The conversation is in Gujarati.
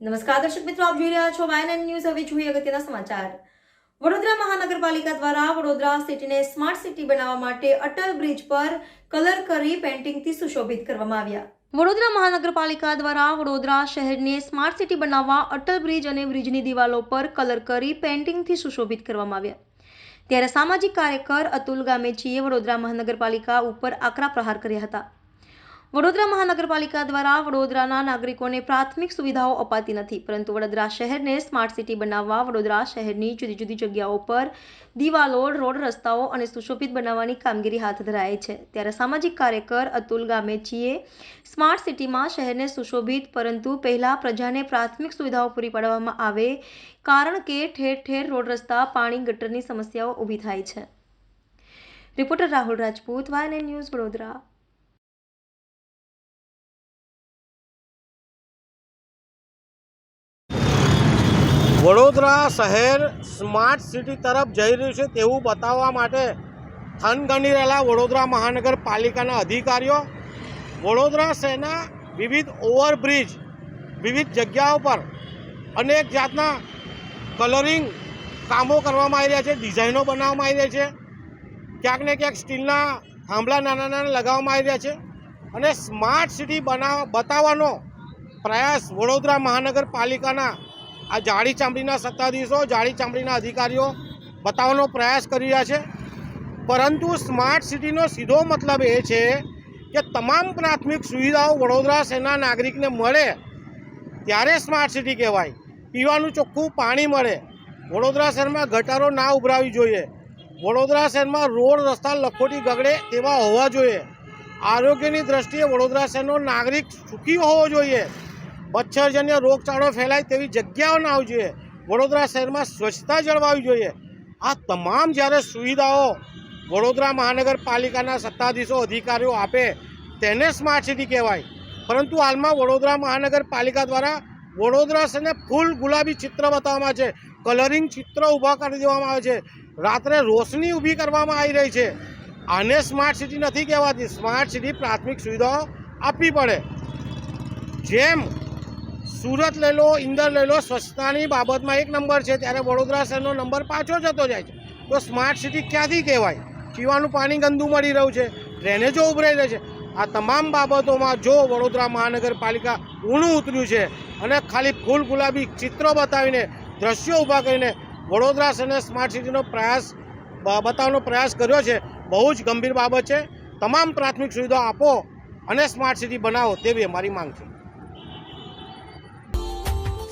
નમસ્કાર, દર્શક મિત્રો, આપ જોઈ રહ્યા છો વાયન ન્યૂઝ હવે જોઈએ અગત્યના સમાચાર. વડોદરા મહાનગરપાલિકા દ્વારા વડોદરા સિટીને સ્માર્ટ સિટી બનાવવા માટે અટલ બ્રિજ પર કલર કરી પેન્ટિંગથી સુશોભિત કરવામાં આવ્યા. વડોદરા મહાનગરપાલિકા દ્વારા વડોદરા શહેરને સ્માર્ટ સિટી બનાવવા અટલ બ્રિજ અને બ્રિજની દિવાલો પર કલર કરી પેન્ટિંગથી સુશોભિત કરવામાં આવ્યા. ત્યારે સામાજિક કાર્યકર અતુલ ગામેચીએ વડોદરા મહાનગરપાલિકા ઉપર આકરા પ્રહાર કર્યા હતા. વડોદરા મહાનગરપાલિકા દ્વારા વડોદરાના નાગરિકોને પ્રાથમિક સુવિધાઓ અપાતી નથી, પરંતુ વડોદરા શહેરને સ્માર્ટ સિટી બનાવવા વડોદરા શહેરની જુદી જુદી જગ્યાઓ પર દિવાલો, રોડ રસ્તાઓ અને સુશોભિત બનાવવાની કામગીરી હાથ ધરાય છે. ત્યારે સામાજિક કાર્યકર અતુલ ગામેચીએ સ્માર્ટ સિટીમાં શહેરને સુશોભિત, પરંતુ પહેલાં પ્રજાને પ્રાથમિક સુવિધાઓ પૂરી પાડવામાં આવે કારણ કે ઠેર ઠેર રોડ રસ્તા, પાણી, ગટરની સમસ્યાઓ ઊભી થાય છે. રિપોર્ટર રાહુલ રાજપૂત વાયન ન્યૂઝ વડોદરા. વડોદરા શહેર સ્માર્ટ સિટી તરફ જઈ રહ્યું છે તેવું બતાવવા માટે થનગની રહેલા વડોદરા મહાનગરપાલિકાના અધિકારીઓ, વડોદરા શહેરના વિવિધ ઓવરબ્રિજ, વિવિધ જગ્યાઓ પર અનેક જાતના કલરિંગ કામો કરવામાં આવી રહ્યા છે, ડિઝાઇનો બનાવવામાં આવી રહી છે, ક્યાંક ને ક્યાંક સ્ટીલના થાંભલા નાના નાના લગાવવામાં આવી રહ્યા છે અને સ્માર્ટ સિટી બનાવ બતાવવાનો પ્રયાસ વડોદરા મહાનગરપાલિકાના આ જાડી ચામડીના સત્તાધીશો જાડી ચામડીના અધિકારીઓ બતાવવાનો પ્રયાસ કરી રહ્યા છે. પરંતુ સ્માર્ટ સિટીનો સીધો મતલબ એ છે કે તમામ પ્રાથમિક સુવિધાઓ વડોદરા શહેરના નાગરિકને મળે ત્યારે સ્માર્ટ સિટી કહેવાય. પીવાનું ચોખ્ખું પાણી મળે. વડોદરા શહેરમાં ગટારો ના ઉભરાવી જોઈએ. વડોદરા શહેરમાં રોડ, રસ્તા લખોટી ગગડે તેવા હોવા જોઈએ. આરોગ્યની દ્રષ્ટિએ વડોદરા શહેરનો નાગરિક સુખી હોવો જોઈએ. મચ્છરજન્ય રોગચાળો ફેલાય તેવી જગ્યાઓ ના આવવી જોઈએ. વડોદરા શહેરમાં સ્વચ્છતા જળવાવી જોઈએ. આ તમામ જ્યારે સુવિધાઓ વડોદરા મહાનગરપાલિકાના સત્તાધીશો, અધિકારીઓ આપે તેને સ્માર્ટ સિટી કહેવાય. પરંતુ હાલમાં વડોદરા મહાનગરપાલિકા દ્વારા વડોદરા શહેરને ફૂલ ગુલાબી ચિત્ર બતાવવામાં છે. કલરિંગ ચિત્ર ઊભા કરી દેવામાં આવે છે. રાત્રે રોશની ઊભી કરવામાં આવી રહી છે. આને સ્માર્ટ સિટી નથી કહેવાતી. સ્માર્ટ સિટી પ્રાથમિક સુવિધાઓ આપવી પડે. જેમ સુરત લઈ લો, ઇન્દર લઈ લો, સ્વચ્છતાની બાબતમાં એક નંબર છે. ત્યારે વડોદરા શહેરનો નંબર પાછો જતો જાય છે. તો સ્માર્ટ સિટી ક્યાંથી કહેવાય? પીવાનું પાણી ગંદુ મળી રહ્યું છે. ડ્રેનેજો ઉભરાઈ રહે છે. આ તમામ બાબતોમાં જો વડોદરા મહાનગરપાલિકા ઊણું ઉતર્યું છે અને ખાલી ફૂલ ગુલાબી ચિત્રો બતાવીને, દ્રશ્યો ઊભા કરીને વડોદરા શહેરને સ્માર્ટ સિટીનો પ્રયાસ બતાવવાનો પ્રયાસ કર્યો છે, બહુ જ ગંભીર બાબત છે. તમામ પ્રાથમિક સુવિધાઓ આપો અને સ્માર્ટ સિટી બનાવો તેવી અમારી માંગ છે.